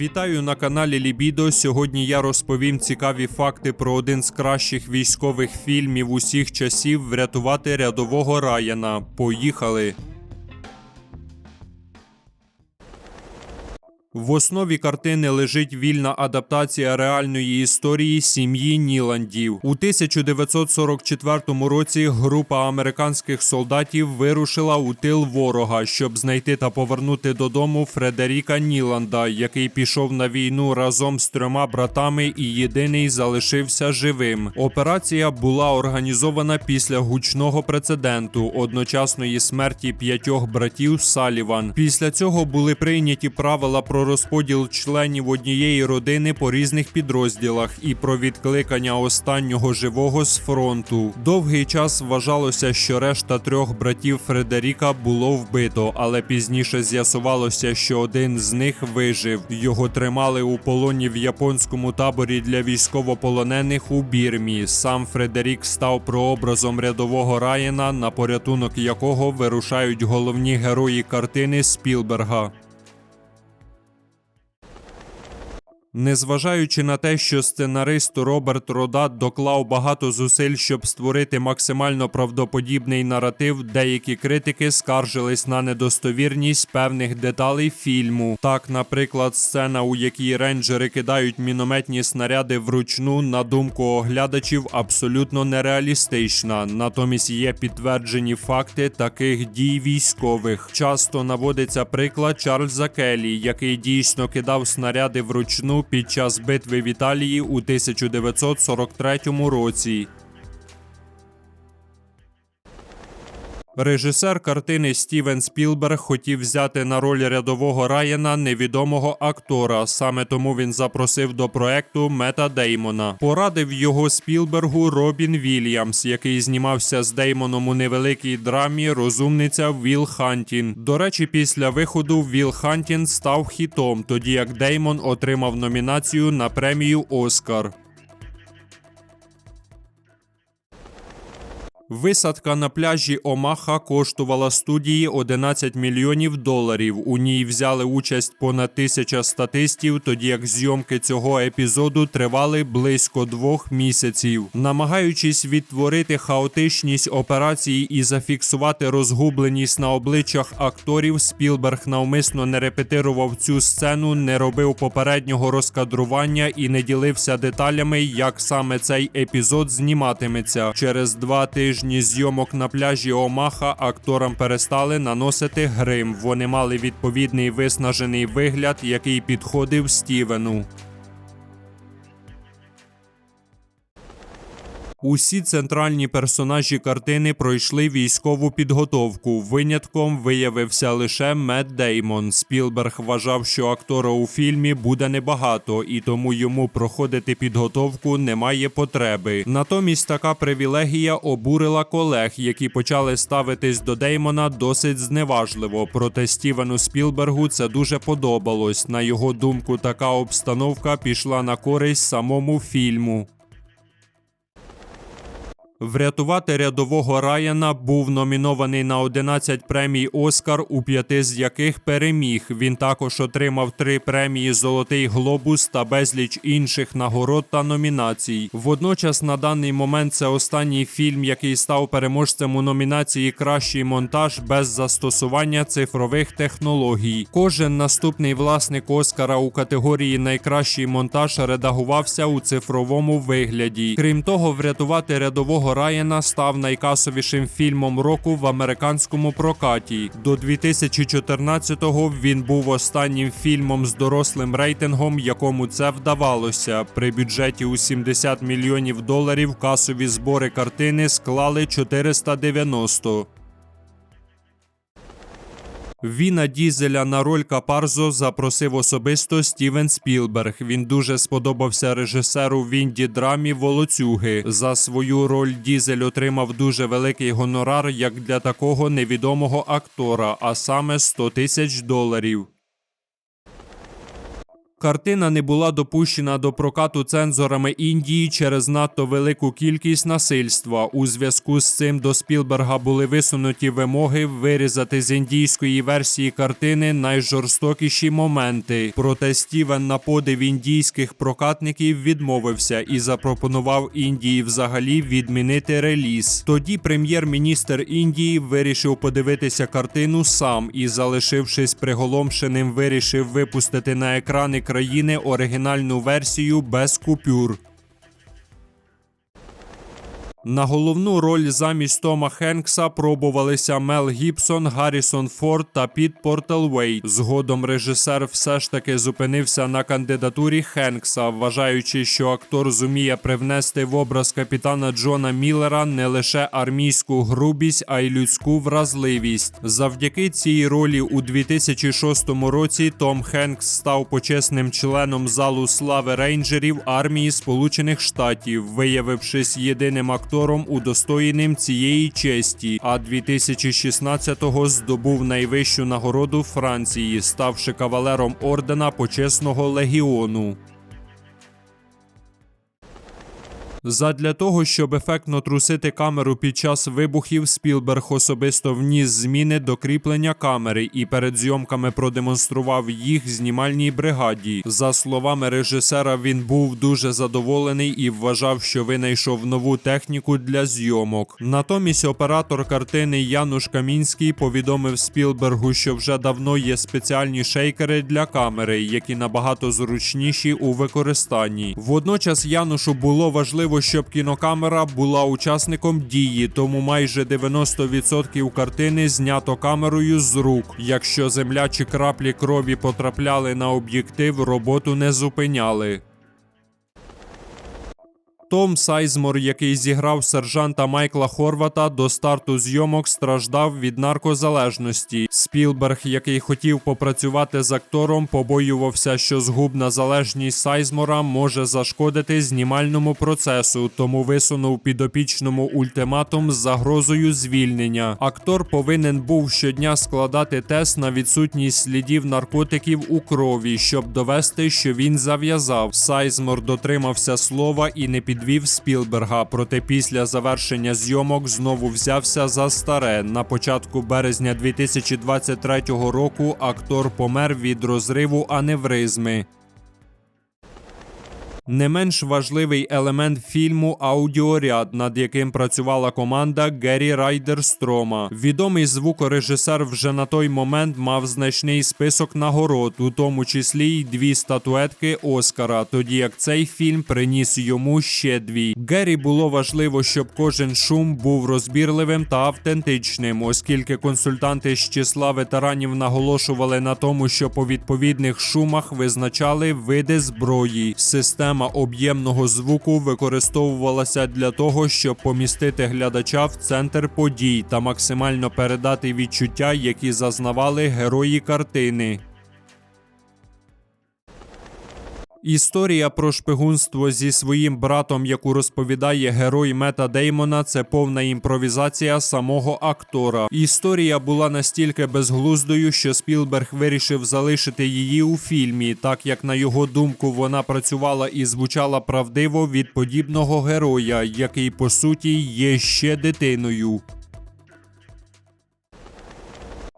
Вітаю на каналі Лібідо. Сьогодні я розповім цікаві факти про один з кращих військових фільмів усіх часів врятувати рядового Раяна. Поїхали! В основі картини лежить вільна адаптація реальної історії сім'ї Ніландів. У 1944 році група американських солдатів вирушила у тил ворога, щоб знайти та повернути додому Фредеріка Ніланда, який пішов на війну разом з трьома братами і єдиний залишився живим. Операція була організована після гучного прецеденту одночасної смерті п'ятьох братів Саліван. Після цього були прийняті правила про розподіл членів однієї родини по різних підрозділах і про відкликання останнього живого з фронту. Довгий час вважалося, що решта трьох братів Фредеріка було вбито, але пізніше з'ясувалося, що один з них вижив. Його тримали у полоні в японському таборі для військовополонених у Бірмі. Сам Фредерік став прообразом рядового Райана, на порятунок якого вирушають головні герої картини Спілберга. Незважаючи на те, що сценарист Роберт Родат доклав багато зусиль, щоб створити максимально правдоподібний наратив, деякі критики скаржились на недостовірність певних деталей фільму. Так, наприклад, сцена, у якій рейнджери кидають мінометні снаряди вручну, на думку оглядачів, абсолютно нереалістична. Натомість є підтверджені факти таких дій військових. Часто наводиться приклад Чарльза Келлі, який дійсно кидав снаряди вручну під час битви в Італії у 1943 році. Режисер картини Стівен Спілберг хотів взяти на роль рядового Райана невідомого актора. Саме тому він запросив до проекту Мета Деймона. Порадив його Спілбергу Робін Вільямс, який знімався з Деймоном у невеликій драмі Розумниця Віл Хантін. До речі, після виходу Віл Хантін став хітом, тоді як Деймон отримав номінацію на премію Оскар. Висадка на пляжі Омаха коштувала студії 11 мільйонів доларів. У ній взяли участь понад тисяча статистів, тоді як зйомки цього епізоду тривали близько двох місяців. Намагаючись відтворити хаотичність операції і зафіксувати розгубленість на обличчях акторів, Спілберг навмисно не репетирував цю сцену, не робив попереднього розкадрування і не ділився деталями, як саме цей епізод зніматиметься. Через два тижні зйомок на пляжі Омаха акторам перестали наносити грим. Вони мали відповідний виснажений вигляд, який підходив Стівену. Усі центральні персонажі картини пройшли військову підготовку. Винятком виявився лише Мед Деймон. Спілберг вважав, що актора у фільмі буде небагато, і тому йому проходити підготовку немає потреби. Натомість така привілегія обурила колег, які почали ставитись до Деймона досить зневажливо. Проте Стівену Спілбергу це дуже подобалось. На його думку, така обстановка пішла на користь самому фільму. Врятувати рядового Райана був номінований на 11 премій Оскар, у п'яти з яких переміг. Він також отримав три премії Золотий Глобус та безліч інших нагород та номінацій. Водночас, на даний момент, це останній фільм, який став переможцем у номінації Кращий монтаж без застосування цифрових технологій. Кожен наступний власник Оскара у категорії Найкращий монтаж редагувався у цифровому вигляді. Крім того, врятувати рядового Райана став найкасовішим фільмом року в американському прокаті. До 2014-го він був останнім фільмом з дорослим рейтингом, якому це вдавалося. При бюджеті у 70 мільйонів доларів касові збори картини склали 490. Віна Дізеля на роль Капарзо запросив особисто Стівен Спілберг. Він дуже сподобався режисеру Вінді Драмі Волоцюги. За свою роль Дізель отримав дуже великий гонорар як для такого невідомого актора, а саме 100 тисяч доларів. Картина не була допущена до прокату цензорами Індії через надто велику кількість насильства. У зв'язку з цим до Спілберга були висунуті вимоги вирізати з індійської версії картини найжорстокіші моменти. Проте Стівен на подив індійських прокатників відмовився і запропонував Індії взагалі відмінити реліз. Тоді прем'єр-міністр Індії вирішив подивитися картину сам і, залишившись приголомшеним, вирішив випустити на екрани країни оригінальну версію без купюр. На головну роль замість Тома Хенкса пробувалися Мел Гібсон, Гаррісон Форд та Піт Портелвей. Згодом режисер все ж таки зупинився на кандидатурі Хенкса, вважаючи, що актор зуміє привнести в образ капітана Джона Міллера не лише армійську грубість, а й людську вразливість. Завдяки цій ролі у 2006 році Том Хенкс став почесним членом залу слави рейнджерів армії Сполучених Штатів, виявившись єдиним актором удостоєним цієї честі. А 2016-го здобув найвищу нагороду Франції, ставши кавалером ордена почесного легіону. Задля того, щоб ефектно трусити камеру під час вибухів, Спілберг особисто вніс зміни до кріплення камери і перед зйомками продемонстрував їх знімальній бригаді. За словами режисера, він був дуже задоволений і вважав, що винайшов нову техніку для зйомок. Натомість оператор картини Януш Камінський повідомив Спілбергу, що вже давно є спеціальні шейкери для камери, які набагато зручніші у використанні. Водночас Янушу було важливо, щоб кінокамера була учасником дії, тому майже 90% картини знято камерою з рук. Якщо земля чи краплі крові потрапляли на об'єктив, роботу не зупиняли. Том Сайзмор, який зіграв сержанта Майкла Хорвата, до старту зйомок страждав від наркозалежності. Спілберг, який хотів попрацювати з актором, побоювався, що згубна залежність Сайзмора може зашкодити знімальному процесу, тому висунув підопічному ультиматум з загрозою звільнення. Актор повинен був щодня складати тест на відсутність слідів наркотиків у крові, щоб довести, що він зав'язав. Сайзмор дотримався слова і не підвів Спілберга. Проте після завершення зйомок знову взявся за старе. На початку березня 2023 року актор помер від розриву аневризми. Не менш важливий елемент фільму аудіоряд, над яким працювала команда Геррі Райдерстрома. Відомий звукорежисер вже на той момент мав значний список нагород, у тому числі й дві статуетки Оскара, тоді як цей фільм приніс йому ще дві. Геррі було важливо, щоб кожен шум був розбірливим та автентичним, оскільки консультанти з числа ветеранів наголошували на тому, що по відповідних шумах визначали види зброї. Система об'ємного звуку використовувалася для того, щоб помістити глядача в центр подій та максимально передати відчуття, які зазнавали герої картини. Історія про шпигунство зі своїм братом, яку розповідає герой Мета Деймона, це повна імпровізація самого актора. Історія була настільки безглуздою, що Спілберг вирішив залишити її у фільмі, так як на його думку вона працювала і звучала правдиво від подібного героя, який по суті є ще дитиною.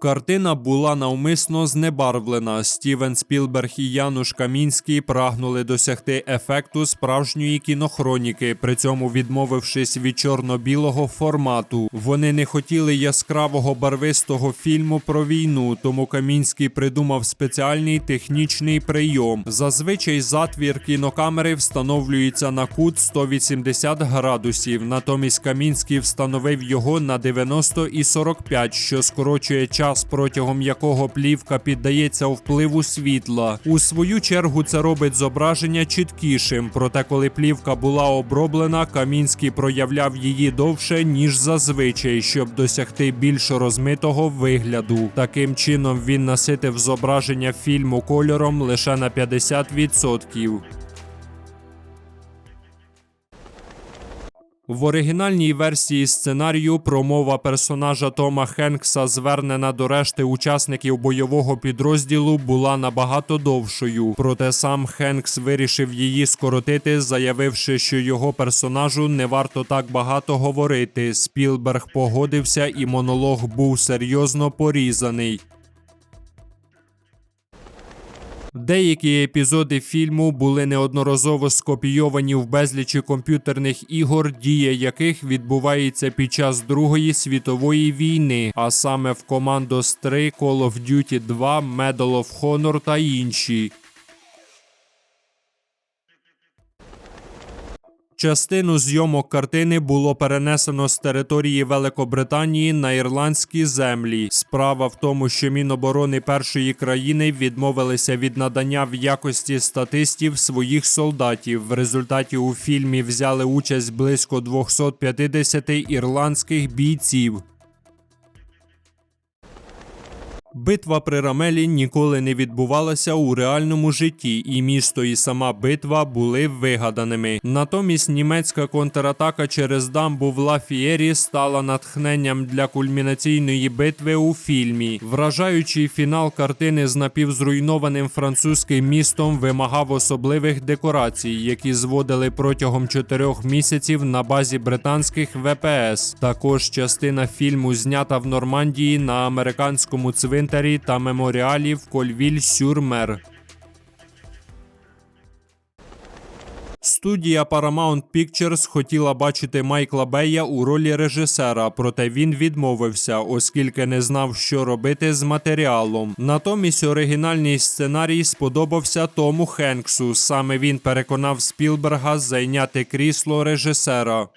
Картина була навмисно знебарвлена. Стівен Спілберг і Януш Камінський прагнули досягти ефекту справжньої кінохроніки, при цьому відмовившись від чорно-білого формату. Вони не хотіли яскравого барвистого фільму про війну, тому Камінський придумав спеціальний технічний прийом. Зазвичай затвір кінокамери встановлюється на кут 180 градусів. Натомість Камінський встановив його на 90 і 45, що скорочує час, протягом якого плівка піддається впливу світла. У свою чергу це робить зображення чіткішим. Проте, коли плівка була оброблена, Камінський проявляв її довше ніж зазвичай, щоб досягти більш розмитого вигляду. Таким чином він наситив зображення фільму кольором лише на 50%. В оригінальній версії сценарію промова персонажа Тома Хенкса, звернена до решти учасників бойового підрозділу, була набагато довшою. Проте сам Хенкс вирішив її скоротити, заявивши, що його персонажу не варто так багато говорити. Спілберг погодився, і монолог був серйозно порізаний. Деякі епізоди фільму були неодноразово скопійовані в безлічі комп'ютерних ігор, дія яких відбувається під час Другої світової війни, а саме в Commandos 3, Call of Duty 2, Medal of Honor та інші. Частину зйомок картини було перенесено з території Великобританії на ірландські землі. Справа в тому, що Міноборони першої країни відмовилися від надання в якості статистів своїх солдатів. В результаті у фільмі взяли участь близько 250 ірландських бійців. Битва при Рамелі ніколи не відбувалася у реальному житті, і місто і сама битва були вигаданими. Натомість німецька контратака через дамбу в Лафієрі стала натхненням для кульмінаційної битви у фільмі. Вражаючий фінал картини з напівзруйнованим французьким містом вимагав особливих декорацій, які зводили протягом чотирьох місяців на базі британських ВПС. Також частина фільму знята в Нормандії на американському цвинтарі та меморіалі в Кольвіль-Сюрмер. Студія Paramount Pictures хотіла бачити Майкла Бея у ролі режисера, проте він відмовився, оскільки не знав, що робити з матеріалом. Натомість оригінальний сценарій сподобався Тому Хенксу. Саме він переконав Спілберга зайняти крісло режисера.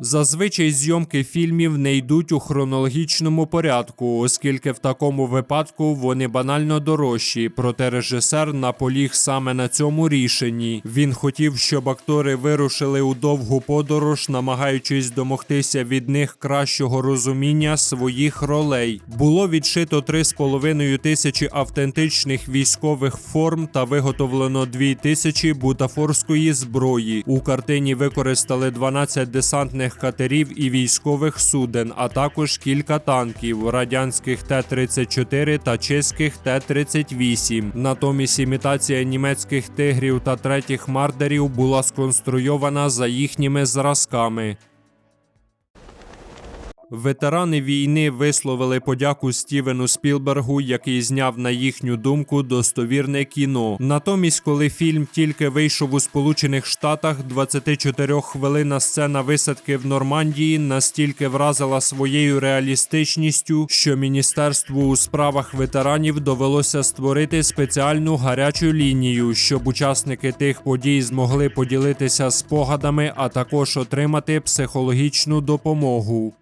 Зазвичай зйомки фільмів не йдуть у хронологічному порядку, оскільки в такому випадку вони банально дорожчі. Проте режисер наполіг саме на цьому рішенні. Він хотів, щоб актори вирушили у довгу подорож, намагаючись домогтися від них кращого розуміння своїх ролей. Було відшито 3,5 тисячі автентичних військових форм та виготовлено 2 тисячі бутафорської зброї. У картині використали 12 десантних катерів і військових суден, а також кілька танків радянських Т-34 та чеських Т-38. Натомість імітація німецьких тигрів та третіх мардерів була сконструйована за їхніми зразками. Ветерани війни висловили подяку Стівену Спілбергу, який зняв на їхню думку достовірне кіно. Натомість, коли фільм тільки вийшов у Сполучених Штатах, 24-хвилинна сцена висадки в Нормандії настільки вразила своєю реалістичністю, що міністерству у справах ветеранів довелося створити спеціальну гарячу лінію, щоб учасники тих подій змогли поділитися спогадами, а також отримати психологічну допомогу.